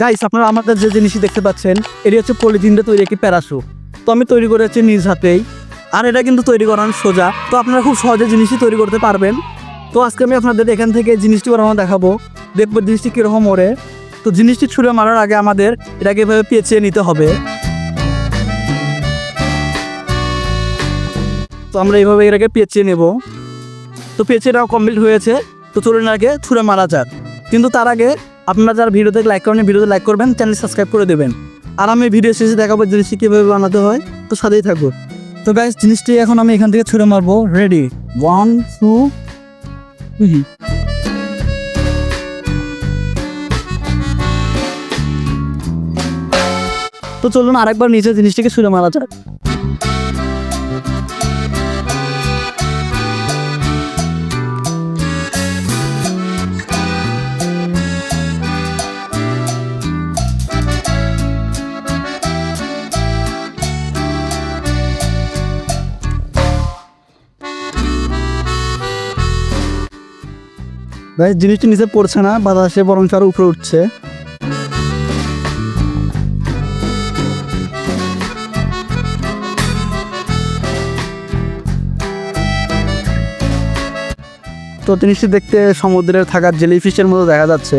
Guys আপনারা আমাদের যে জিনিসই দেখতে পাচ্ছেন, এটি হচ্ছে পলিথিনটা তৈরি একটি প্যারাসু। তো আমি তৈরি করেছি নিজ হাতেই, আর এটা কিন্তু তৈরি করানো সোজা। তো আপনারা খুব সহজে জিনিসই তৈরি করতে পারবেন। তো আজকে আমি আপনাদের এখান থেকে জিনিসটি বানানো দেখাবো। দেখব জিনিসটি কীরকম ওরে তো জিনিসটি ছুঁড়ে মারার আগে আমাদের এটাকে এভাবে পেঁচিয়ে নিতে হবে। তো আমরা এইভাবে এটাকে পেঁচিয়ে নেব। তো পেঁচিয়েটাও কমপ্লিট হয়েছে। তো চলুন আগে ছুঁড়ে মারা যাক। কিন্তু তার আগে আপনারা যারা ভিডিও ভিডিওতে লাইক করেন ভিডিওতে লাইক করবেন চ্যানেল সাবস্ক্রাইব করে দেবেন। আর আমি ভিডিও শেষে দেখাবো জিনিসটি কীভাবে বানাতে হয়, তো সাথেই থাকব তো গাইস জিনিসটি এখন আমি এখান থেকে ছুঁড়ে মারবো। রেডি ওয়ান টু তো চলুন আরেকবার নিচে জিনিসটিকে ছুঁড়ে মারা যাক। গাইস জিনিসটি নিচে পড়ছে না, বাতাসে বরং আরও উপরে উঠছে। তো জিনিসটি দেখতে সমুদ্রের থাকার জেলিফিশের মতো দেখা যাচ্ছে।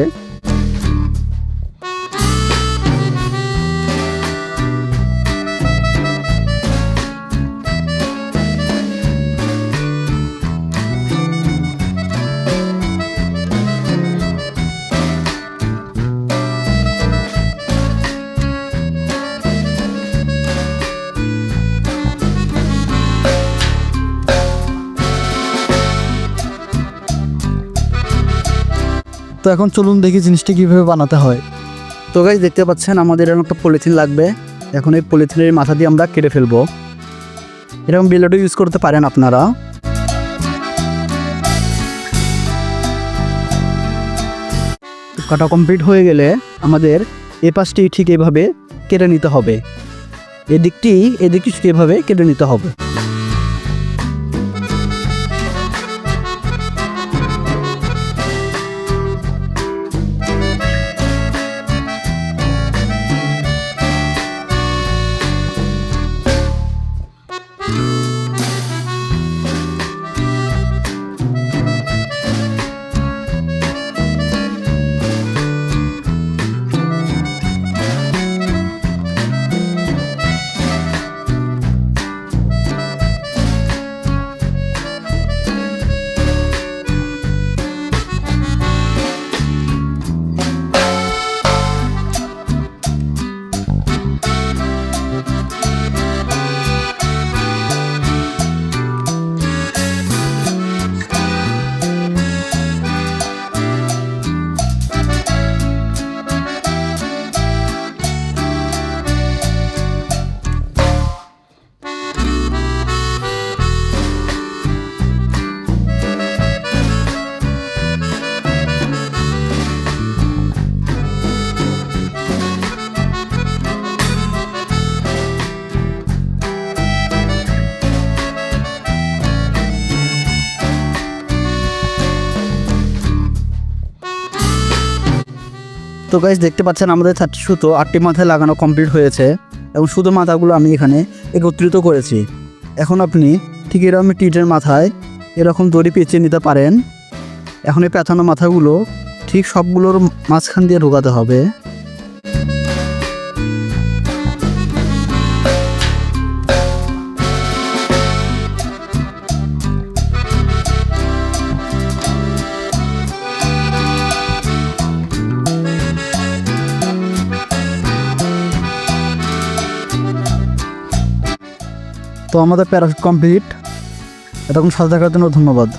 তো এখন চলুন দেখি জিনিসটা কীভাবে বানাতে হয়। তো গাইজ দেখতে পাচ্ছেন আমাদের এরকম একটা পলিথিন লাগবে। এখন এই পলিথিনের মাথা দিয়ে আমরা কেটে ফেলব। এরকম বিলেটও ইউজ করতে পারেন আপনারা। কাটা কমপ্লিট হয়ে গেলে আমাদের এ পাশটি ঠিক এভাবে কেটে নিতে হবে। এদিকটি এদিকটি ঠিক এভাবে কেটে নিতে হবে। তো গাইজ দেখতে পাচ্ছেন আমাদের চারটি সুতো আটটি মাথায় লাগানো কমপ্লিট হয়েছে এবং সুতো মাথাগুলো আমি এখানে একত্রিত করেছি। এখন আপনি ঠিক এরকম টিটের মাথায় এরকম দড়ি পেঁচিয়ে নিতে পারেন। এখন এই পেঁচানো মাথাগুলো ঠিক সবগুলোর মাঝখান দিয়ে ঢোকাতে হবে। তো আমাদের প্যারাশুট কমপ্লিট। এতক্ষণ সাথে থাকার জন্য ধন্যবাদ।